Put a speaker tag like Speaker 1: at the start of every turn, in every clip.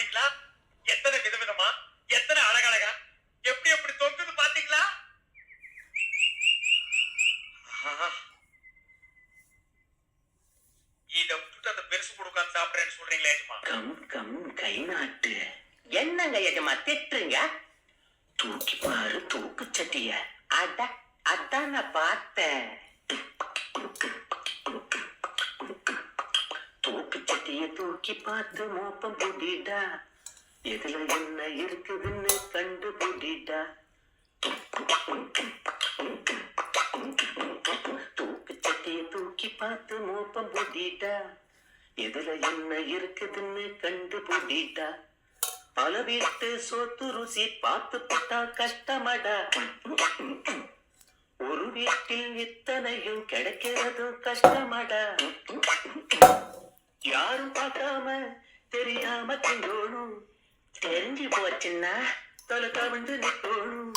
Speaker 1: பாத்தீங்களா? எத்தனை விதவிதமா? எத்தனை அழகழகா? எப்படி எப்படி தொங்குது பாத்தீங்களா? இத விட்டுட்டு அந்த பெருசு கொடுக்காம சாப்பிடுறேன்னு சொல்றீங்களா ஏஜமா
Speaker 2: கம் கம் கை நாட்டு என்னங்க எஜமா திட்டுறீங்க? தூக்கி பாரு தூக்கு சட்டிய. அட அதான் நான் பார்த்தேன். தூக்கு தூக்கி பார்த்து மோப்பம் புடிடா இதுல என்ன இருக்குதுன்னு கண்டு புடிடா தூக்கு சட்டிய தூக்கி பார்த்து மோப்பம் புடிடா இதுல என்ன இருக்குதுன்னு கண்டுபிடிட்டா. பல வீட்டு சோத்து ருசி பார்த்து போட்டா கஷ்டமடா. ஒரு வீட்டில் இத்தனையும் கிடைக்கிறதும் கஷ்டமடா. யாரும் பார்க்காம தெரியாம திங்கோணும். தெரிஞ்சு போச்சுன்னா தொலை கவிழ்ந்து நிக்கோணும்.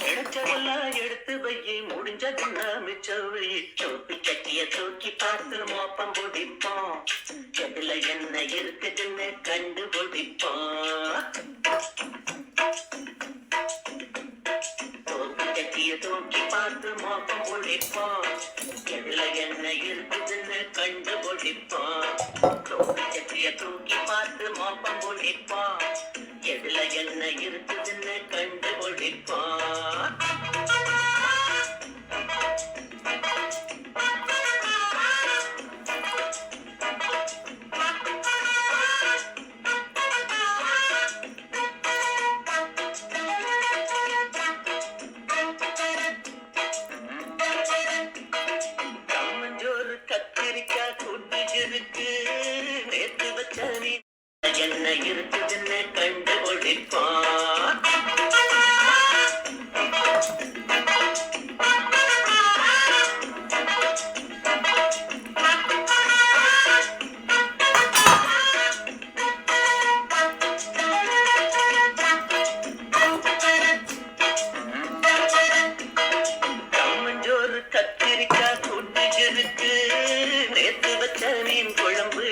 Speaker 2: கிடைச்சதெல்லாம் எடுத்து வையி முடிஞ்சதுன்னா மிச்சம் சோப்பி கட்டிய தூக்கி பார்த்து மோப்பம் பிடிப்போம். எதுல என்ன இருக்குதுன்னு கண்டுபிடிப்போம். பார்த்து மோப்பம் பிடிப்போம் எதுல என்ன இருக்குதுன்னு கண்டு தூக்கி சட்டிய தூக்கி பார்த்து மோப்பம் பிடிப்போம் எதுல என்ன இருக்குதுன்னு என்ன இருக்குதுன்னு கண்டுபிடிப்பான்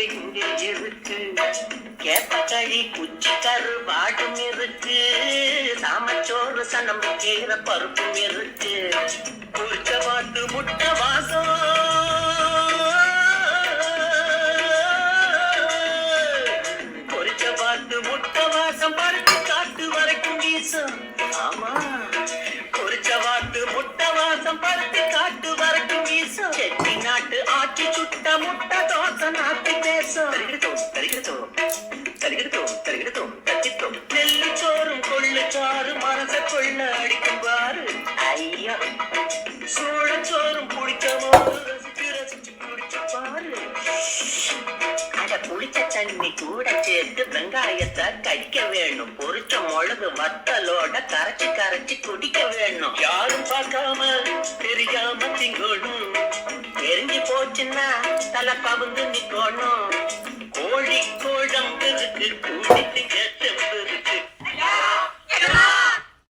Speaker 2: இங்க இருக்கு. கேப்பக்களி குச்சி கருவாடும் இருக்கு. சாமச்சோறு சனம் கீர பருப்பும் இருக்கு. குறிச்ச பாட்டு முட்டை வாசம். பொரிச்ச பாட்டு முட்டை வாசம். பருப்பு காட்டு வரைக்கும் வீசும். ஆமா. பொரிச்ச பாட்டு முட்டை வாசம். பருப்பு தண்ணி கூட சேர்த்து வெங்காயத்தை கடிக்க வேணும். பொரிச்ச மிளகு வத்தலோட கரைச்சு கரைச்சு குடிக்க வேணும். யாரும் பார்க்காம தெரியாம திங்கணும். தெரிஞ்சு போச்சுன்னா தலை பவுந்து நிக்கணும். கோழி குழம்பு இருக்கு கூடி